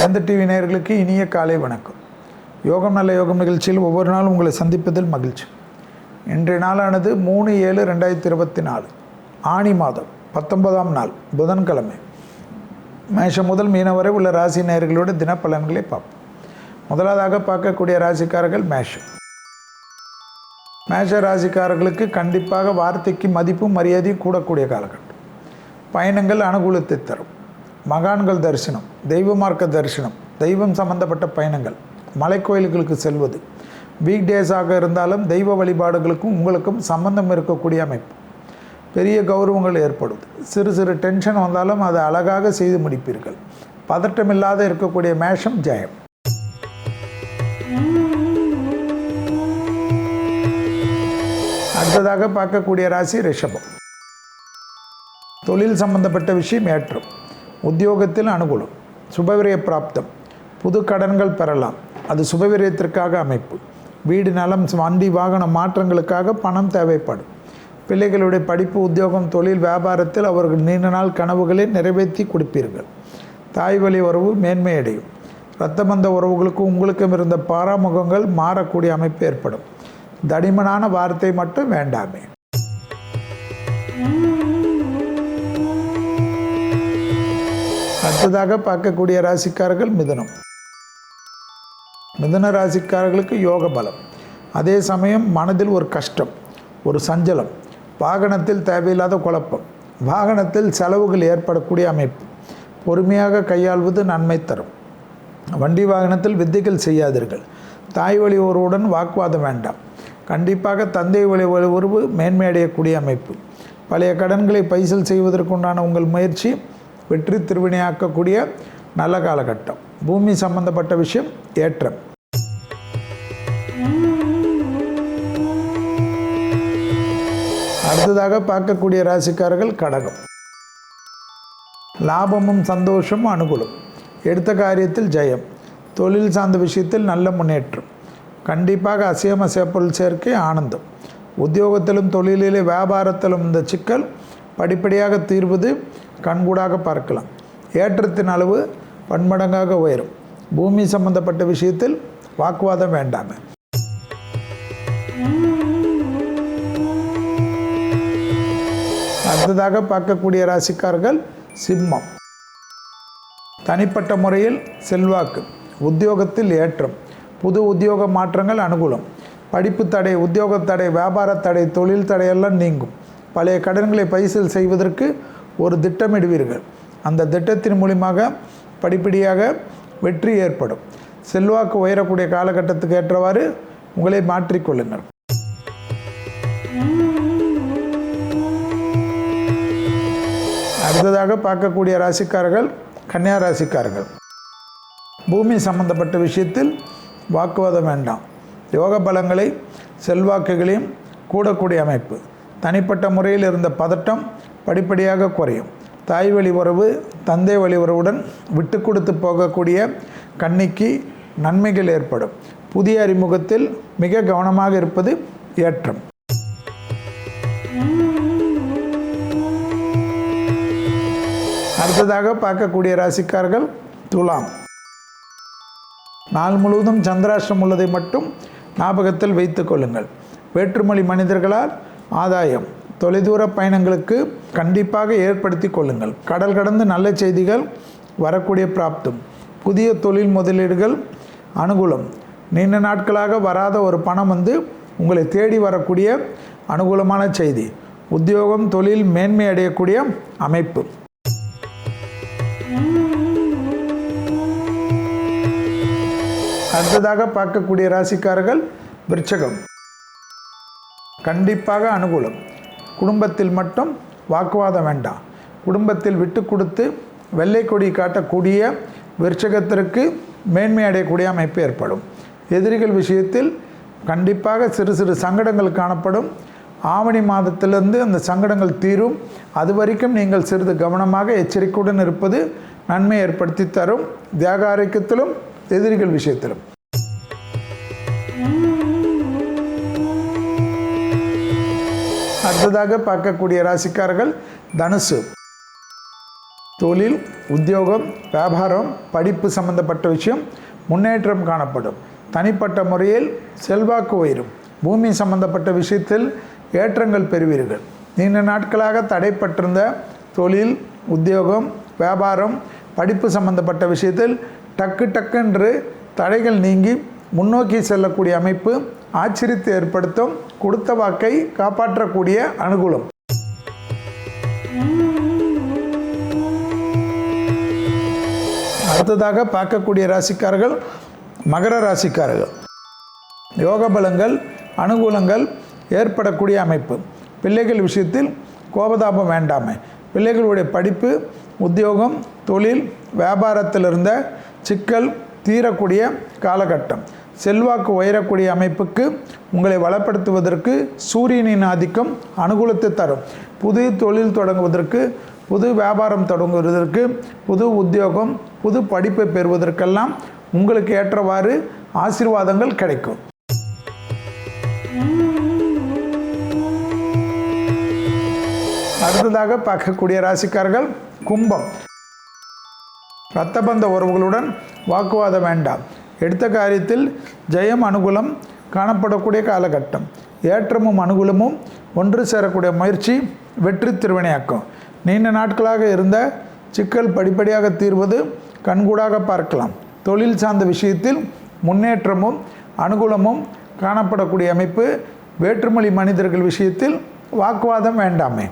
வேந்த TV நேயர்களுக்கு இனிய காலை வணக்கம். யோகம் நல்ல யோகம் நிகழ்ச்சியில் ஒவ்வொரு நாளும் உங்களை சந்திப்பதில் மகிழ்ச்சி. இன்றைய நாளானது மூணு ஏழு ரெண்டாயிரத்தி இருபத்தி நாலு. ஆணி மாதம் பத்தொன்பதாம் நாள் புதன்கிழமை. மேஷம் முதல் மீன வரை உள்ள ராசி நேயர்களோட தினப்பலன்களை பார்ப்போம். முதலாவதாக பார்க்கக்கூடிய ராசிக்காரர்கள் மேஷம். மேஷ ராசிக்காரர்களுக்கு கண்டிப்பாக வார்த்தைக்கு மதிப்பும் மரியாதையும் கூடக்கூடிய காலகட்டம். பயணங்கள் அனுகூலத்தை தரும். மகான்கள் தரிசனம் தெய்வ மார்க்க தரிசனம் தெய்வம் சம்பந்தப்பட்ட பயணங்கள் மலைக்கோயில்களுக்கு செல்வது. வீக் டேஸாக இருந்தாலும் தெய்வ வழிபாடுகளுக்கும் உங்களுக்கும் சம்பந்தம் இருக்கக்கூடிய அமைப்பு. பெரிய கௌரவங்கள் ஏற்படுது. சிறு சிறு டென்ஷன் வந்தாலும் அதை அழகாக செய்து முடிப்பீர்கள். பதட்டமில்லாத இருக்கக்கூடிய மேஷம் ஜெயம். அடுத்ததாக பார்க்கக்கூடிய ராசி ரிஷபம். தொழில் சம்பந்தப்பட்ட விஷயம் ஏற்றம். உத்தியோகத்தில் அனுகூலம் சுபவிரய பிராப்தம் புது கடன்கள் பெறலாம். அது சுபவிரயத்திற்காக அமைப்பு. வீடு நலம் வண்டி வாகன மாற்றங்களுக்காக பணம் தேவைப்படும். பிள்ளைகளுடைய படிப்பு உத்தியோகம் தொழில் வியாபாரத்தில் அவர்கள் நீண்ட நாள் கனவுகளை நிறைவேற்றி கொடுப்பீர்கள். தாய் வழி உறவு மேன்மையடையும் இரத்தபந்த உறவுகளுக்கும் உங்களுக்கும் இருந்த பாராமுகங்கள் மாறக்கூடிய அமைப்பு ஏற்படும். தடிமனான வார்த்தை மட்டும் வேண்டாமே. அடுத்ததாக பார்க்கக்கூடிய ராசிக்காரர்கள் மிதனம். மிதன ராசிக்காரர்களுக்கு யோக பலம். அதே சமயம் மனதில் ஒரு கஷ்டம் ஒரு சஞ்சலம் வாகனத்தில் தேவையில்லாத குழப்பம் வாகனத்தில் செலவுகள் ஏற்படக்கூடிய அமைப்பு பொறுமையாக கையாள்வது நன்மை தரும். வண்டி வாகனத்தில் வித்தைகள் செய்யாதீர்கள். தாய் வழி ஒருவருடன் வாக்குவாதம் வேண்டாம். கண்டிப்பாக தந்தை வழி உறவு மேன்மையடையக்கூடிய அமைப்பு. பழைய கடன்களை பைசல் செய்வதற்குண்டான உங்கள் முயற்சி வெற்றி திருவினையாக்கக்கூடிய நல்ல காலகட்டம். பூமி சம்பந்தப்பட்ட விஷயம் ஏற்றம். அடுத்ததாக பார்க்கக்கூடிய ராசிக்காரர்கள் கடகம். லாபமும் சந்தோஷமும் அனுகூலம். எடுத்த காரியத்தில் ஜெயம். தொழில் சார்ந்த விஷயத்தில் நல்ல முன்னேற்றம். கண்டிப்பாக அசையம் அசையப்பொருள் சேர்க்கை ஆனந்தம். உத்தியோகத்திலும் தொழிலிலே வியாபாரத்திலும் இந்த சிக்கல் படிப்படியாக தீர்வது கண்கூடாக பார்க்கலாம். ஏற்றத்தின் அளவு பன்மடங்காக உயரும். பூமி சம்பந்தப்பட்ட விஷயத்தில் வாக்குவாதம் வேண்டாம். அடுத்ததாக பார்க்கக்கூடிய ராசிக்கார்கள் சிம்மம். தனிப்பட்ட முறையில் செல்வாக்கு உத்தியோகத்தில் ஏற்றம் புது உத்தியோக மாற்றங்கள் அனுகூலம். படிப்பு தடை உத்தியோக தடை வியாபார தடை தொழில் தடையெல்லாம் நீங்கும். பழைய கடன்களை பைசல் செய்வதற்கு ஒரு திட்டமிடுவீர்கள். அந்த திட்டத்தின் மூலியமாக படிப்படியாக வெற்றி ஏற்படும். செல்வாக்கு உயரக்கூடிய காலகட்டத்துக்கு ஏற்றவாறு உங்களை மாற்றிக்கொள்ளுங்கள் அடுத்ததாக பார்க்கக்கூடிய ராசிக்காரர்கள் கன்னியா ராசிக்காரர்கள். பூமி சம்பந்தப்பட்ட விஷயத்தில் வாக்குவாதம் வேண்டாம். யோக பலங்களை செல்வாக்குகளையும் கூடக்கூடிய அமைப்பு. தனிப்பட்ட முறையில் இருந்த பதட்டம் படிப்படியாக குறையும். தாய் வழி உறவு தந்தை வழி உறவுடன் விட்டு கொடுத்து போகக்கூடிய கண்ணிக்கு நன்மைகள் ஏற்படும். புதிய அறிமுகத்தில் மிக கவனமாக இருப்பது ஏற்றம். அடுத்ததாக பார்க்கக்கூடிய ராசிக்கார்கள் துலாம். நாள் முழுவதும் சந்திராஷ்டிரம் உள்ளதை மட்டும் ஞாபகத்தில் வைத்து கொள்ளுங்கள். வேற்றுமொழி மனிதர்களால் ஆதாயம். தொலைதூர பயணங்களுக்கு கண்டிப்பாக ஏற்படுத்தி கொள்ளுங்கள். கடல் கடந்து நல்ல செய்திகள் வரக்கூடிய பிராப்தம். புதிய தொழில் முதலீடுகள் அனுகூலம். நீண்ட நாட்களாக வராத ஒரு பணம் வந்து உங்களை தேடி வரக்கூடிய அனுகூலமான செய்தி. உத்தியோகம் தொழில் மேன்மை அடையக்கூடிய அமைப்பு. அடுத்ததாக பார்க்கக்கூடிய ராசிக்காரர்கள் விருச்சகம். கண்டிப்பாக அனுகூலம். குடும்பத்தில் மட்டும் வாக்குவாதம் வேண்டாம். குடும்பத்தில் விட்டு கொடுத்து வெள்ளை கொடி காட்டக்கூடிய விருச்சகத்திற்கு மேன்மை அடையக்கூடிய அமைப்பு ஏற்படும். எதிரிகள் விஷயத்தில் கண்டிப்பாக சிறு சிறு சங்கடங்கள் காணப்படும். ஆவணி மாதத்திலிருந்து அந்த சங்கடங்கள் தீரும். அது வரைக்கும் நீங்கள் சிறிது கவனமாக எச்சரிக்கையுடன் இருப்பது நன்மை ஏற்படுத்தி தரும். தியாக ஆரோக்கியத்திலும் எதிரிகள் விஷயத்திலும். அடுத்ததாக பார்க்கக்கூடிய ராசிக்காரர்கள் தனுசு. தொழில் உத்தியோகம் வியாபாரம் படிப்பு சம்பந்தப்பட்ட விஷயம் முன்னேற்றம் காணப்படும். தனிப்பட்ட முறையில் செல்வாக்கு உயரும். பூமி சம்பந்தப்பட்ட விஷயத்தில் ஏற்றங்கள் பெறுவீர்கள். நீண்ட நாட்களாக தடைப்பட்டிருந்த தொழில் உத்தியோகம் வியாபாரம் படிப்பு சம்பந்தப்பட்ட விஷயத்தில் டக்கு டக்குன்று தடைகள் நீங்கி முன்னோக்கி செல்லக்கூடிய அமைப்பு ஆச்சரியத்தை ஏற்படுத்தும் கொடுத்த வாக்கை காப்பாற்றக்கூடிய அனுகூலம். அடுத்ததாக பார்க்கக்கூடிய ராசிக்காரர்கள் மகர ராசிக்காரர்கள். யோக பலங்கள் அனுகூலங்கள் ஏற்படக்கூடிய அமைப்பு. பிள்ளைகள் விஷயத்தில் கோபதாபம் வேண்டாமை. பிள்ளைகளுடைய படிப்பு உத்தியோகம் தொழில் வியாபாரத்தில் இருந்த சிக்கல் தீரக்கூடிய காலகட்டம். செல்வாக்கு உயரக்கூடிய அமைப்புக்கு உங்களை வளப்படுத்துவதற்கு சூரியனின் ஆதிக்கம் அனுகூலத்தை தரும். புது தொழில் தொடங்குவதற்கு புது வியாபாரம் தொடங்குவதற்கு புது உத்தியோகம் புது படிப்பை பெறுவதற்கெல்லாம் உங்களுக்கு ஏற்றவாறு ஆசீர்வாதங்கள் கிடைக்கும். அடுத்ததாக பார்க்கக்கூடிய ராசிக்காரர்கள் கும்பம். இரத்தபந்த உறவுகளுடன் வாக்குவாதம் வேண்டாம். எடுத்த காரியத்தில் ஜெயம் அனுகூலம் காணப்படக்கூடிய காலகட்டம். ஏற்றமும் அனுகூலமும் ஒன்று சேரக்கூடிய முயற்சி வெற்றி திருவினையாக்கும். நீண்ட நாட்களாக இருந்த சிக்கல் படிப்படியாக தீர்வது கண்கூடாக பார்க்கலாம். தொழில் சார்ந்த விஷயத்தில் முன்னேற்றமும் அனுகூலமும் காணப்படக்கூடிய அமைப்பு வேற்றுமொழி மனிதர்கள் விஷயத்தில் வாக்குவாதம் வேண்டாமே.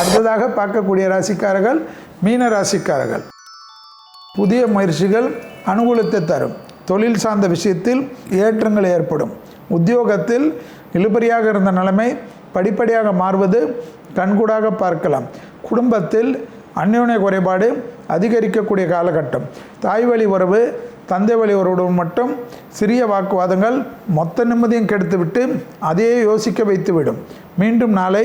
அடுத்ததாக பார்க்கக்கூடிய ராசிக்காரர்கள் மீன ராசிக்காரர்கள். புதிய முயற்சிகள் அனுகூலத்தை தரும். தொழில் சார்ந்த விஷயத்தில் ஏற்றங்கள் ஏற்படும். உத்தியோகத்தில் இழுபறியாக இருந்த நிலைமை படிப்படியாக மாறுவது கண்கூடாக பார்க்கலாம். குடும்பத்தில் அந்யோன்ய குறைபாடு அதிகரிக்கக்கூடிய காலகட்டம். தாய் வழி உறவு தந்தை வழி உறவுடன் மட்டும் சிறிய வாக்குவாதங்கள் மொத்த நிம்மதியும் கெடுத்துவிட்டு அதையே யோசிக்க வைத்துவிடும். மீண்டும் நாளை